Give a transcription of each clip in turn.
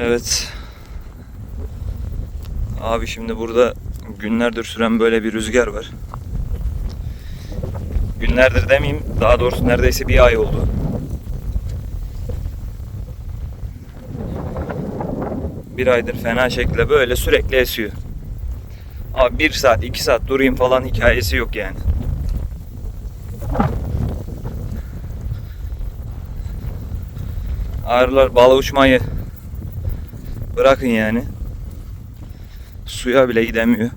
Evet. Abi şimdi burada günlerdir süren böyle bir rüzgar var. Günlerdir demeyeyim, daha doğrusu neredeyse bir ay oldu. Bir aydır fena şekilde böyle sürekli esiyor. Abi bir saat, iki saat durayım falan hikayesi yok yani. Ağrılar bala uçmayı bırakın yani. Suya bile gidemiyor.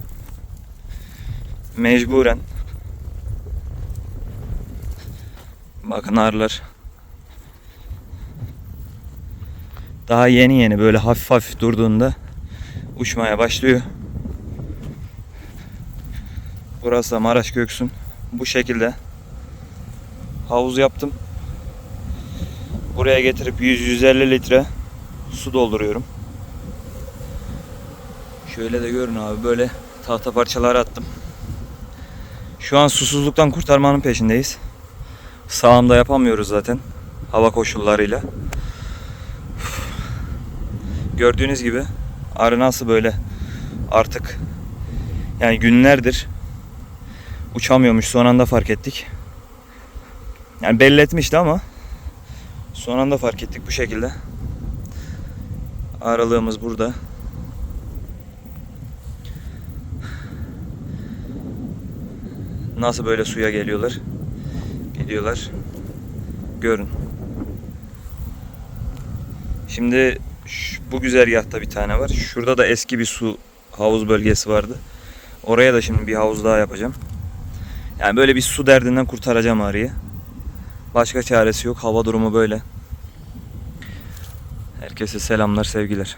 Mecburen. Bakın arılar. Daha yeni yeni böyle hafif hafif durduğunda uçmaya başlıyor. Burası da Maraş Göksun. Bu şekilde havuz yaptım. Buraya getirip 100-150 litre su dolduruyorum. Şöyle de görün abi böyle tahta parçaları attım. Şu an susuzluktan kurtarmanın peşindeyiz. Sağımda yapamıyoruz zaten hava koşullarıyla. Gördüğünüz gibi arı nasıl böyle artık yani günlerdir uçamıyormuş son anda fark ettik. Yani belli etmişti ama son anda fark ettik bu şekilde. Aralığımız burada. Nasıl böyle suya geliyorlar? Gidiyorlar. Görün. Şimdi şu- bu güzergahta bir tane var. Şurada da eski bir su havuz bölgesi vardı. Oraya da şimdi bir havuz daha yapacağım. Yani böyle bir su derdinden kurtaracağım arıyı. Başka çaresi yok. Hava durumu böyle. Herkese selamlar, sevgiler.